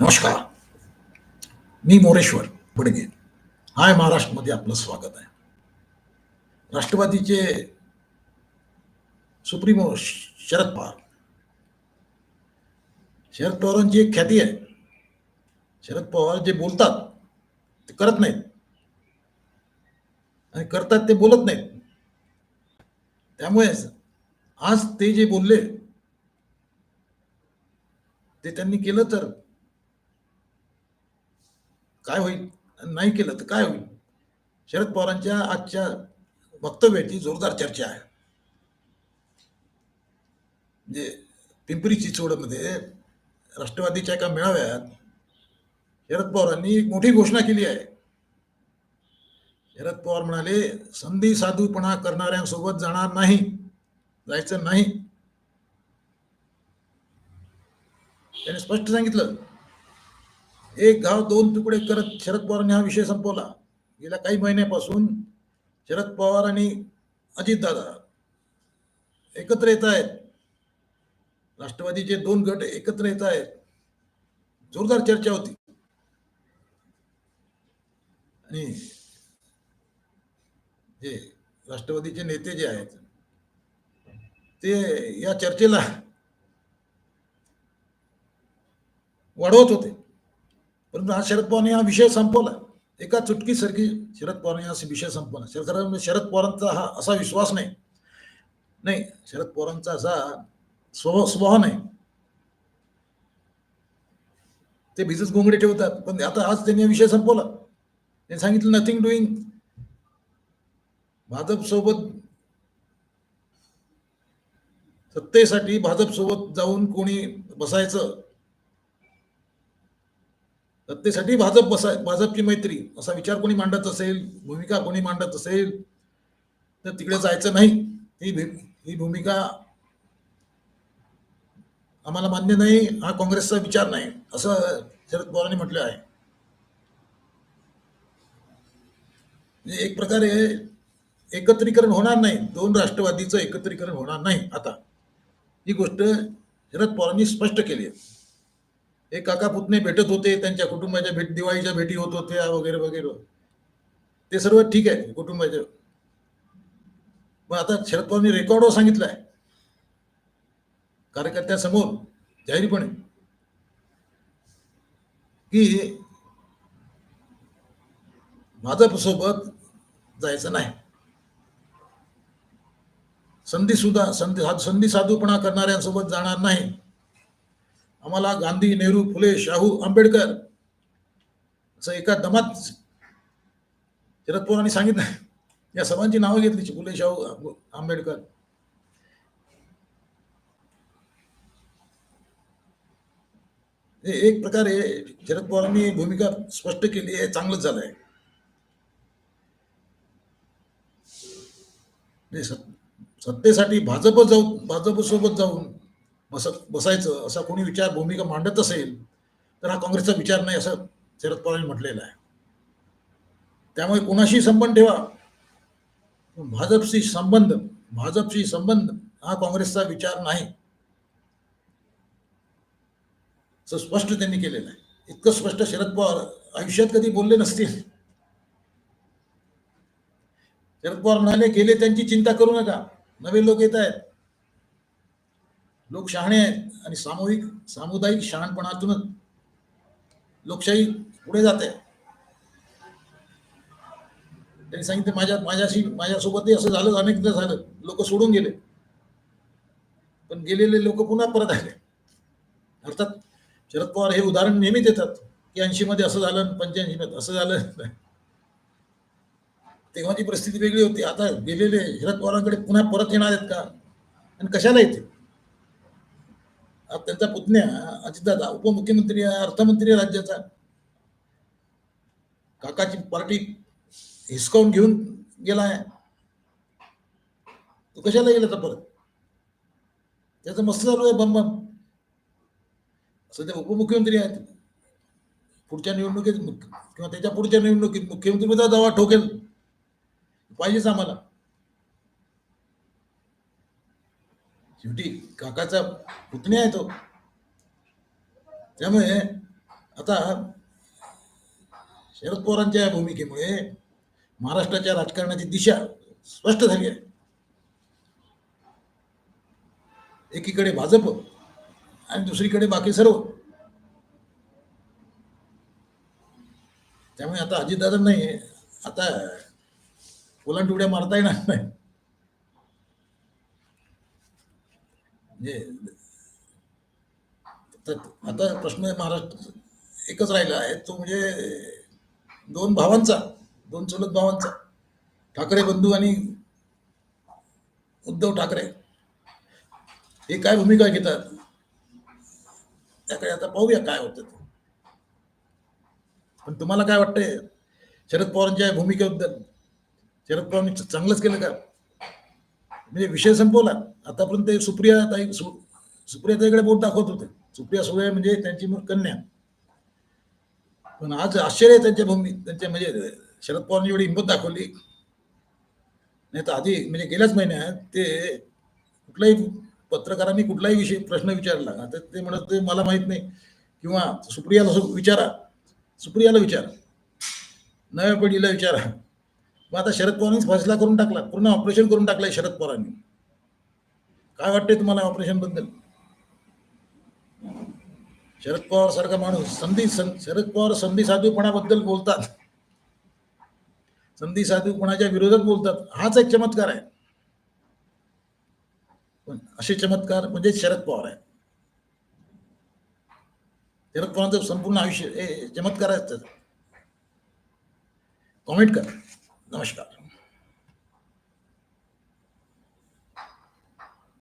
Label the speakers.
Speaker 1: नमस्कार. मी मोरेश्वर बडगे. हाय महाराष्ट्रमध्ये आपलं स्वागत आहे. राष्ट्रवादीचे सुप्रीमो शरद पवार. शरद पवारांची एक ख्याती आहे. शरद पवार जे बोलतात ते करत नाहीत. आणि करतात ते बोलत नाहीत. त्यामुळे आज ते जे बोलले ते त्यांनी केलं तर काय होईल? नाही केलं तर काय होईल? शरद पवारांच्या आजच्या वक्तव्याची जोरदार चर्चा आहे. म्हणजे पिंपरी चिंचवडमध्ये राष्ट्रवादीच्या एका मेळाव्यात शरद पवारांनी एक मोठी घोषणा केली आहे. शरद पवार म्हणाले संधी साधूपणा करणाऱ्यांसोबत जाणार नाही जायचं नाही. त्याने स्पष्ट सांगितलं. एक गाव दोन तुकडे करत शरद पवारांनी हा विषय संपवला. गेल्या काही महिन्यापासून शरद पवार आणि अजितदादा एकत्र येत आहेत. राष्ट्रवादीचे दोन गट एकत्र येत आहेत. जोरदार चर्चा होती. आणि जे राष्ट्रवादीचे नेते जे आहेत ते या चर्चेला वाढवत होते. परंतु आज शरद पवार हा विषय संपवला. एका चुटकीसारखी शरद पवारांनी हा विषय संपवला. शरद म्हणजे शरद पवारांचा हा असा विश्वास नाही. नाही शरद पवारांचा असा स्वभाव स्वभाव नाही. ते भिजत गोंगडे ठेवतात. पण आता आज त्यांनी हा विषय संपवला. त्यांनी सांगितलं नथिंग डुईंग भाजप सोबत सत्तेसाठी भाजप सोबत जाऊन कोणी बसायचं सत्तेसाठी भाजप बसाय भाजपची मैत्री. असा विचार कोणी मांडत असेल भूमिका कोणी मांडत असेल तर तिकडे जायचं नाही. ही ही भूमिका आम्हाला मान्य नाही हा काँग्रेसचा विचार नाही असं शरद पवारांनी म्हटलं आहे. म्हणजे एक प्रकारे एकत्रीकरण होणार नाही. दोन राष्ट्रवादीचं एकत्रीकरण होणार नाही आता. ही गोष्ट शरद पवारांनी स्पष्ट केली आहे. हे काका पुतणे भेटत होते त्यांच्या कुटुंबाच्या भेट दिवाळीच्या भेटी होत होत्या वगैरे वगैरे. ते सर्व ठीक आहे कुटुंबाच्या. पण आता शरद पवारांनी रेकॉर्डवर सांगितलं आहे कार्यकर्त्यासमोर जाहीरपणे. की भाजपसोबत जायचं नाही. संधी सुद्धा संधी संधी साधूपणा करणाऱ्यांसोबत जाणार नाही. आम्हाला गांधी नेहरू फुले शाहू आंबेडकर असं एका दमात शरद पवारांनी सांगितलं. या सर्वांची नावं घेतली फुले शाहू आंबेडकर. हे एक प्रकारे शरद पवारांनी भूमिका स्पष्ट केली आहे चांगलंच झालंय. म्हणजे सत्तेसाठी भाजप जाऊन भाजप सोबत जाऊन बसत बसायचं असा कोणी विचार भूमिका मांडत असेल तर हा काँग्रेसचा विचार नाही असं शरद पवारांनी म्हटलेलं आहे. त्यामुळे कोणाशी संबंध ठेवा. भाजपशी संबंध भाजपशी संबंध हा काँग्रेसचा विचार नाही. असं स्पष्ट त्यांनी केलेलं आहे. इतकं स्पष्ट शरद पवार आयुष्यात कधी बोलले नसतील. शरद पवार म्हणाले गेले त्यांची चिंता करू नका. नवे लोक येत आहेत. लोक शहाणे आहेत आणि सामूहिक सामुदायिक शहाणपणातूनच लोकशाही पुढे जाते. त्यांनी सांगितलं माझ्या माझ्याशी माझ्यासोबतही असं झालं अनेकदा झालं. लोक सोडून गेले. पण गेलेले लोक पुन्हा परत आले. अर्थात शरद पवार हे उदाहरण नेहमी देतात की ऐंशी मध्ये असं झालं पंच्याऐंशी मध्ये असं झालं. तेव्हाची परिस्थिती वेगळी होती. आता गेलेले शरद पवारांकडे पुन्हा परत येणार आहेत का? आणि कशाला येते त्यांचा पुतण्या अजितदादा उपमुख्यमंत्री आहे अर्थमंत्री आहे राज्याचा. काकाची पार्टी हिसकावून घेऊन गेला आहे. तो कशाला गेला तर परत? त्याचं मस्त चालू आहे बम बम सध्या उपमुख्यमंत्री आहेत. पुढच्या निवडणुकीत मुख्य- किंवा त्याच्या पुढच्या निवडणुकीत मुख्यमंत्री दावा ठोकेल. पाहिजेच आम्हाला. शेवटी काकाचा पुतण्या आहे तो. त्यामुळे आता शरद पवारांच्या या भूमिकेमुळे महाराष्ट्राच्या राजकारणाची दिशा स्पष्ट झाली आहे. एकीकडे भाजप आणि दुसरीकडे बाकी सर्व. त्यामुळे आता अजितदादा नाही आता उड्या मारता येणार नाही. म्हणजे आता प्रश्न महाराष्ट्र एकच राहिला आहे तो म्हणजे दोन भावांचा दोन चुलत भावांचा ठाकरे बंधू आणि उद्धव ठाकरे. हे काय भूमिका घेतात? त्याकडे आता पाहूया काय होतं पण तुम्हाला काय वाटतंय? शरद पवारांच्या भूमिकेबद्दल शरद पवारांनी चांगलंच केलं का? म्हणजे विषय संपवला. आतापर्यंत ते सुप्रिया ताई सु- सुप्रिया ताईकडे बोट दाखवत होते. सुप्रिया सुळे म्हणजे त्यांची मग कन्या. पण आज आश्चर्य आहे त्यांच्या भूमी त्यांच्या म्हणजे शरद पवारांनी एवढी हिंमत दाखवली. नाही तर आधी म्हणजे गेल्याच महिन्यात ते कुठलाही पत्रकारांनी कुठलाही विषय प्रश्न विचारला. तर ते म्हणत ते मला माहीत नाही. किंवा सुप्रियाला विचारा. सुप्रियाला विचारा. नव्या पिढीला विचारा. मग आता शरद पवारांनीच फैसला करून टाकला. पूर्ण ऑपरेशन करून टाकलंय शरद पवारांनी. काय वाटतंय तुम्हाला ऑपरेशनबद्दल? शरद पवार सारखा माणूस संधी सं- शरद पवार संधी साधूपणाबद्दल बोलतात. संधी साधूपणाच्या विरोधात बोलतात. हाच एक चमत्कार आहे. पण असे चमत्कार म्हणजे शरद पवार आहे. शरद पवारांचं संपूर्ण आयुष्य हे चमत्कार असतात. कॉमेंट कर. नमस्कार.